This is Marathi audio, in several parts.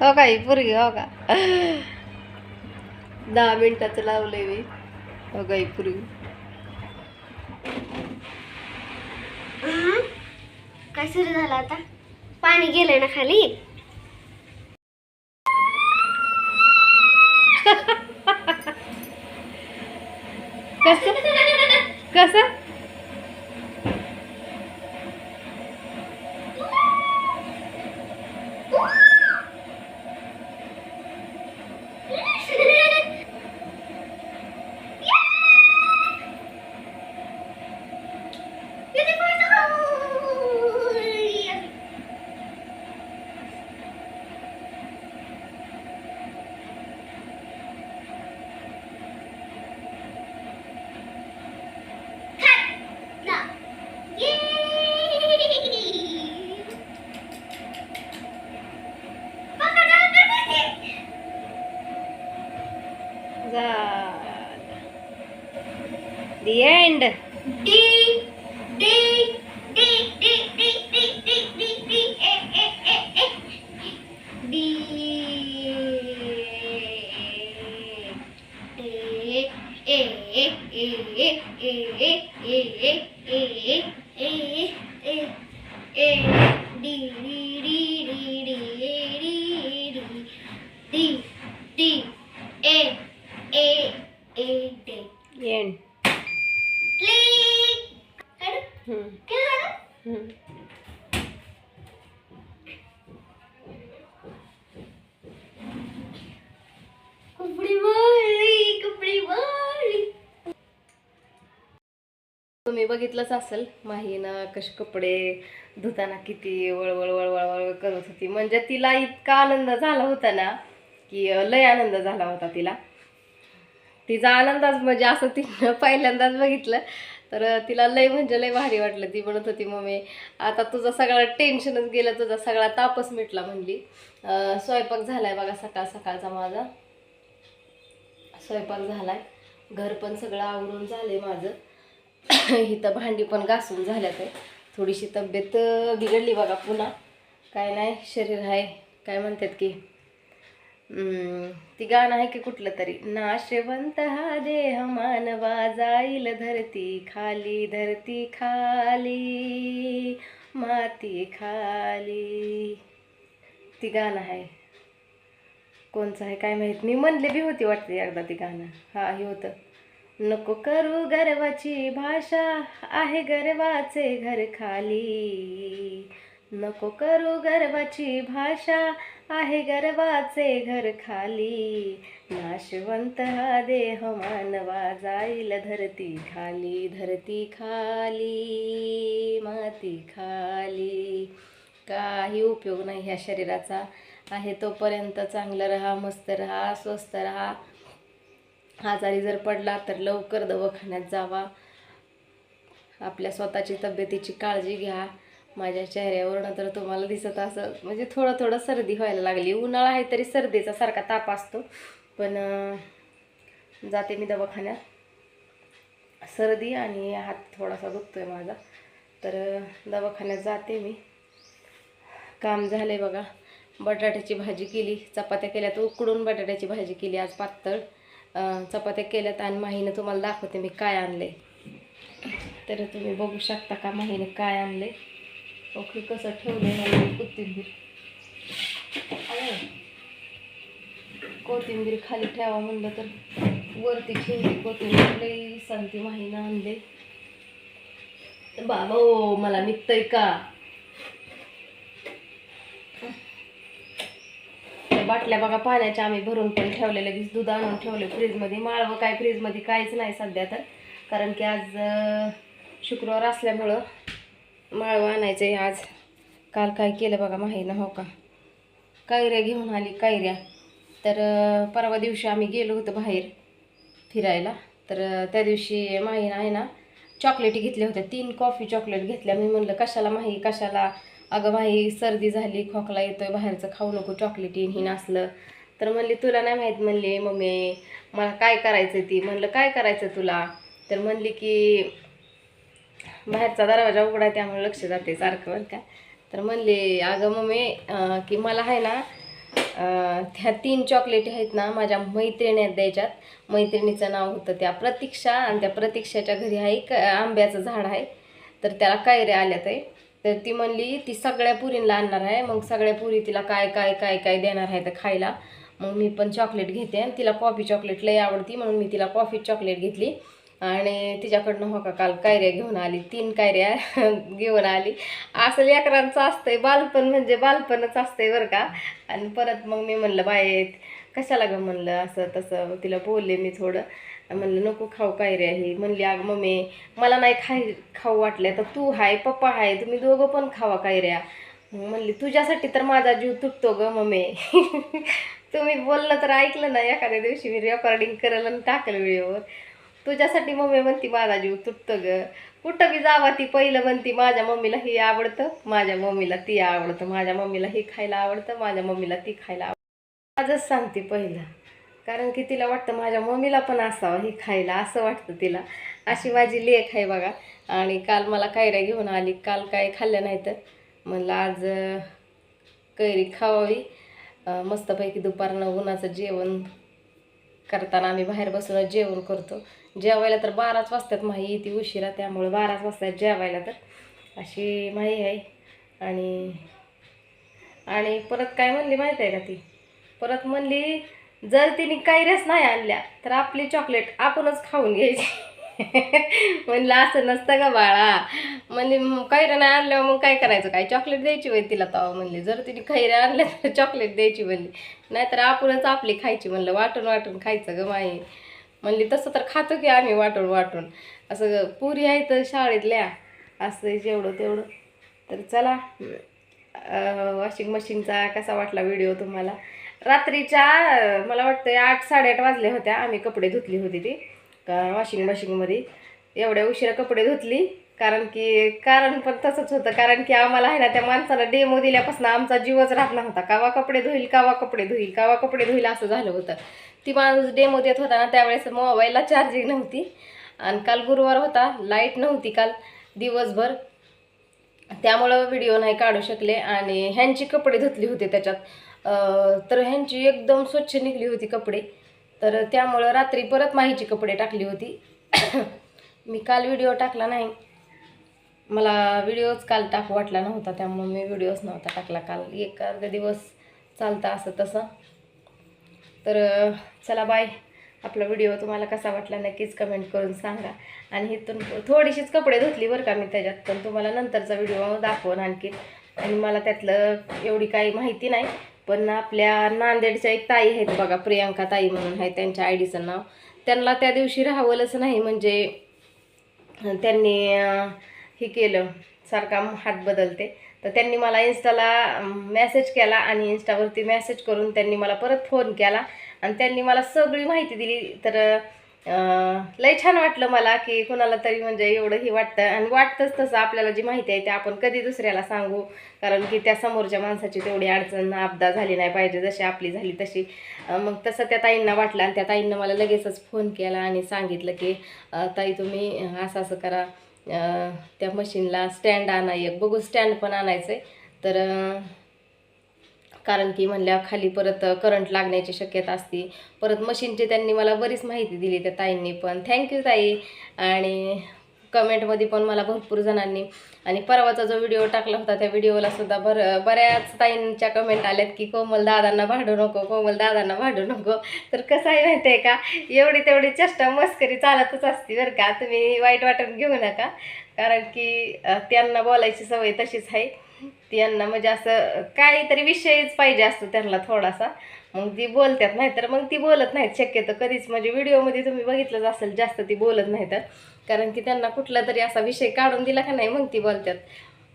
हो का ही पोरगी हो का? दहा मिनिटाचं लावलंय मी. हो का ही पोरगी? काय सुरू झालं आता? पाणी गेलं ना खाली? कसं? कसं? D ಏನ್ ಹ್ಞೂ तुम्ही बघितलंच असेल माहीनं कसे कपडे धुताना किती वळवळ वळवळ वळवळ करत होती. म्हणजे तिला इतका आनंद झाला होता ना की लय आनंद झाला होता तिला. तिचा आनंदाच म्हणजे असं तिनं पहिल्यांदाच बघितलं. तर तिला लय म्हणजे लय भारी वाटलं. ती म्हणत होती मम्मी आता तुझा सगळं टेन्शनच गेलं तुझा सगळा तापच मिटला म्हणली. स्वयंपाक झालाय बघा सकाळ सकाळचा माझा. स्वयंपाक झालाय. घर पण सगळं आवरून झालंय माझं. इथं भांडी पण घासून झाल्यात आहे. थोडीशी तब्येत बिघडली बघा पुन्हा. काय नाही शरीर आहे. काय म्हणतात की ती गाणं आहे की कुठलं तरी. नाशवंत हा देह मानवा जाईल धरती खाली धरती खाली माती खाली. ती गाणं आहे. कोणचं आहे काय माहीत. मी म्हणले बी होती वाटते एकदा ती गाणं. हा हे होतं. नको करू गर्वाची भाषा आहे गर्वाचे घर खाली. नको करू गर्वाची भाषा आहे गर्वाचे घर खाली. नाशवंत हा देह मानवा जाईल धरती खाली धरती खाली माती खाली. काही उपयोग नाही ह्या शरीराचा. आहे तोपर्यंत चांगलं राहा मस्त राहा स्वस्थ राहा. आजारी जर पडला तर लवकर दवाखान्यात जावा. आपल्या स्वतःची तब्येतीची काळजी घ्या. माझ्या चेहऱ्यावरनं तर तुम्हाला दिसत असं म्हणजे थोडं थोडं सर्दी व्हायला लागली. उन्हाळा आहे तरी सर्दीचा सारखा ताप असतो. पण जाते मी दवाखान्यात. सर्दी आणि हात थोडासा दुखतोय माझा. तर दवाखान्यात जाते मी. काम झालं आहे बघा. बटाट्याची भाजी केली. चपात्या केल्या तर उकडून बटाट्याची भाजी केली आज पातळ. चपात्या केल्यात आणि माहीनं तुम्हाला दाखवते मी काय आणले तर तुम्ही बघू शकता का माहीनं काय आणले ओके कसं ठेवले मला कोथिंबीर. कोथिंबीर खाली ठेवा म्हणलं तर वरती ठेवली कोथिंबीर. लई सांगते माहीनं आणले बाबा ओ मला निघतंय का त्या बाटल्या बघा पाण्याच्या आम्ही भरून पण ठेवले लगेच दूध आणून ठेवले फ्रीजमध्ये. माळवं काय फ्रीजमध्ये काहीच नाही सध्या तर. कारण की आज शुक्रवार असल्यामुळं माळवं आणायचं आहे आज. काल काय केलं बघा माहीनं हो का. कायऱ्या घेऊन आली कायऱ्या तर परवा दिवशी आम्ही गेलो होतो बाहेर फिरायला. तर त्या दिवशी माहीनं आहे ना चॉकलेटी घेतल्या होत्या. तीन कॉफी चॉकलेट घेतल्या. मी म्हणलं कशाला माही कशाला अगं भाई सर्दी झाली खोकला येतोय बाहेरचं खाऊ नको चॉकलेटी ही नसलं तर म्हणली तुला नाही माहीत म्हणली मम्मी मला काय करायचं ती? म्हणलं काय करायचं तुला? तर म्हणली की बाहेरचा दरवाजा उघडा त्यामुळे लक्ष जाते सारखं बरं का. तर म्हणले अगं मम्मी की मला आहे ना त्या तीन चॉकलेट आहेत ना माझ्या मैत्रिणीत द्यायच्यात मैत्रिणीचं नाव होतं त्या प्रतीक्षा आणि त्या प्रतीक्षाच्या घरी आहे क आंब्याचं झाड आहे. तर त्याला कायऱ्या आल्यात आहे. तर ती म्हणली ती सगळ्या पुरींना आणणार आहे. मग सगळ्या पुरी तिला काय काय काय काय देणार आहे तर खायला. मग मी पण चॉकलेट घेते आणि तिला कॉफी चॉकलेट लई आवडती म्हणून मी तिला कॉफी चॉकलेट घेतली. आणि तिच्याकडनं हो का काल कायऱ्या घेऊन आली. तीन कायऱ्या घेऊन आली. असं लेकरांचं असतंय. बालपण म्हणजे बालपणच असतंय बरं का. आणि परत मग मी म्हणलं बाय कशाला गं म्हणलं असं तसं? तिला बोलले मी थोडं. म्हणलं नको खाऊ कायऱ्या ही? म्हणली अगं मम्मी मला नाही खाई खाऊ वाटलं तर तू हाय पप्पा हाय तुम्ही दोघं पण खावा कायऱ्या म्हणली तुझ्यासाठी तर माझा जीव तुटतो ग मम्मी. तुम्ही बोललं तर ऐकलं ना एखाद्या दिवशी मी रेकॉर्डिंग करेल आणि टाकलं व्हिडिओवर तुझ्यासाठी मम्मी म्हणती माझा जीव तुटतो ग. कुठं बी जावा ती पहिलं म्हणती माझ्या मम्मीला हे आवडतं माझ्या मम्मीला ती आवडतं माझ्या मम्मीला हे खायला आवडतं माझ्या मम्मीला ती खायला आवडतं. आजच सांगते पहिलं. कारण की तिला वाटतं माझ्या मम्मीला पण असावं हे खायला असं वाटतं तिला. अशी माझी लेख आहे बघा. आणि काल मला कैऱ्या घेऊन आली. काल काय खाल्लं नाही तर म्हणलं आज कैरी खावावी. मस्तपैकी दुपारनं उन्हाचं जेवण करताना आम्ही बाहेर बसूनच जेवण करतो. जेवायला तर बाराच वाजतात माही ती उशिरा त्यामुळे बाराच वाजतात जेवायला तर. अशी माही आहे. आणि आणि परत काय म्हणली माहीत आहे का ती? परत म्हणली जर तिने कैऱ्याच नाही आणल्या तर आपली चॉकलेट आपणच खाऊन घ्यायची. म्हणलं असं नसतं का बाळा? म्हणली "मग कैऱ्या नाही आणल्यावर मग काय करायचं? काय चॉकलेट द्यायची होय तिला तवा? म्हणली जर तिने कैऱ्या आणल्या तर चॉकलेट द्यायची म्हणली. नाहीतर आपणच आपली खायची म्हणलं. वाटून वाटून खायचं ग माई. म्हणली तसं तर खातो की आम्ही वाटून वाटून. असं पुरी आहे तर शाळेतल्या असं जेवढं तेवढं. तर चला वॉशिंग मशीनचा कसा वाटला व्हिडिओ तुम्हाला? रात्रीच्या मला वाटतं आठ साडेआठ वाजले होत्या. आम्ही कपडे धुतली होती ती का वॉशिंग मशीनमध्ये एवढ्या उशिरा कपडे धुतली कारण की कारण पण तसंच होतं. कारण की आम्हाला आहे ना त्या माणसाला डेमो दिल्यापासून आमचा जीवच राहत नव्हता. कावा कपडे धुईल कावा कपडे धुईल कावा कपडे धुईल असं झालं होतं. ती माणूस डेमो देत होता ना त्यावेळेस मोबाईलला चार्जिंग नव्हती. आणि काल गुरुवार होता लाइट नव्हती काल दिवसभर. त्यामुळं व्हिडिओ नाही काढू शकले. आणि ह्यांची कपडे धुतली होते त्याच्यात. तर ह्यांची एकदम स्वच्छ निघली होती कपडे. तर त्यामुळं रात्री परत माहीची कपडे टाकली होती. मी काल व्हिडिओ टाकला नाही. मला व्हिडिओच काल टाकू वाटला नव्हता त्यामुळे मी व्हिडिओच नव्हता टाकला काल. एक अर्धा दिवस चालता असं तसं. तर चला बाय. आपला व्हिडिओ तुम्हाला कसा वाटला नक्कीच कमेंट करून सांगा. आणि इथून थोडीशीच कपडे धुतली बरं का मी त्याच्यात पण तुम्हाला नंतरचा व्हिडिओ दाखवून आणखी आणि मला त्यातलं एवढी काही माहिती नाही पण आपल्या नांदेडच्या एक ताई आहेत बघा प्रियांका ताई म्हणून आहे त्यांच्या आय डीचं नाव. त्यांना त्या दिवशी राहावलंच नाही म्हणजे त्यांनी हे केलं सारखा हात बदलते. तर त्यांनी मला इन्स्टाला मेसेज केला आणि इन्स्टावरती मेसेज करून त्यांनी मला परत फोन केला. आणि त्यांनी मला सगळी माहिती दिली. तर लय छान वाटलं मला की कुणाला तरी म्हणजे एवढं हे वाटतं. आणि वाटतंच तसं आपल्याला जी माहिती आहे ते आपण कधी दुसऱ्याला सांगू. कारण की त्या समोरच्या माणसाची तेवढी अडचण आपदा झाली नाही पाहिजे जशी आपली झाली तशी. मग तसं त्या ताईंना वाटलं आणि त्या ताईंना मला लगेचच फोन केला आणि सांगितलं की ताई तुम्ही असं असं करा. त्या मशीनला स्टँड आणा एक बघू स्टँड पण आणायचं आहे तर कारण की म्हणल्या खाली परत करंट लागण्याची शक्यता असते. परत मशीनची त्यांनी मला बरीच माहिती दिली त्या ताईंनी पण. थँक्यू ताई. आणि कमेंटमध्ये पण मला भरपूर जणांनी. आणि परवाचा जो व्हिडिओ टाकला होता त्या व्हिडिओला सुद्धा भर बऱ्याच ताईंच्या कमेंट आल्यात की कोमल दादांना भांडू नको कोमल दादांना भांडू नको. तर कसं आहे माहिती आहे का? एवढी तेवढी चेष्टा मस्करी चालतच असते बरं का? तुम्ही वाईट वाटून घेऊ नका. कारण की त्यांना बोलायची सवय तशीच आहे. त्यांना म्हणजे असं काहीतरी विषयच पाहिजे असतो त्यांना थोडासा. मग ती बोलतात नाही तर मग ती बोलत नाहीत. शक्यतो कधीच म्हणजे व्हिडिओमध्ये तुम्ही बघितलंच असेल जास्त ती बोलत नाहीत कारण की त्यांना कुठला तरी असा विषय काढून दिला का नाही मग ती बोलतात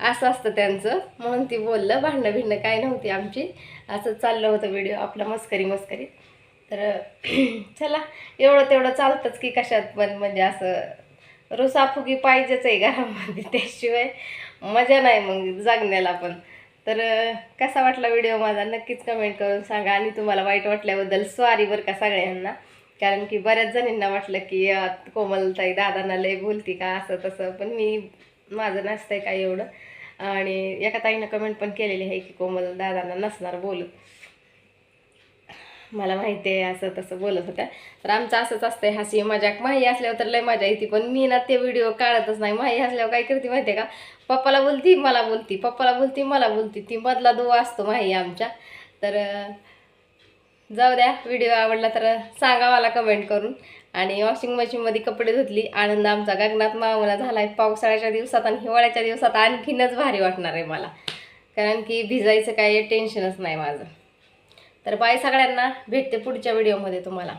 असं असतं त्यांचं. म्हणून ती बोललं भांडणं भिंडणं काय नव्हती आमची. असं चाललं होतं व्हिडिओ आपला मस्करी मस्करी. तर चला एवढं तेवढं चालतंच की कशात पण म्हणजे असं रुसाफुगी पाहिजेच आहे घरामध्ये त्याशिवाय. मजा नाही मग जागण्याला पण. तर कसा वाटला व्हिडिओ माझा? नक्कीच कमेंट करून सांगा. आणि तुम्हाला वाईट वाटल्याबद्दल सॉरी बरं का सगळ्यांना. कारण की बऱ्याच जणींना वाटलं की कोमलताई दादांना लय बोलती का असं तसं. पण मी माझं नसतंय काय एवढं. आणि एका ताईनं कमेंट पण केलेली आहे की कोमल दादांना नसणार बोलत. मला माहिती आहे असं तसं बोलत होत्या. तर आमचं असंच असतंय. हसी मजाक. माही असल्यावर तर लय मजा येते. पण मी ना ते व्हिडिओ काढतच नाही. माही असल्यावर काय करते माहिती आहे का? पप्पाला बोलती मला बोलती पप्पाला बोलती मला बोलती. ती मधला दुवा असतो माही आमच्या. तर जाऊ द्या व्हिडिओ आवडला तर सांगा मला कमेंट करून. आणि वॉशिंग मशीनमध्ये कपडे धुतली. आनंद आमचा गगनात मावना झाला आहे पावसाळ्याच्या दिवसात आणि हिवाळ्याच्या दिवसात आणखीनच भारी वाटणार आहे मला. कारण की भिजायचं काही टेन्शनच नाही माझं. तर बाय सगळ्यांना. भेटते पुढच्या व्हिडिओमध्ये तुम्हाला.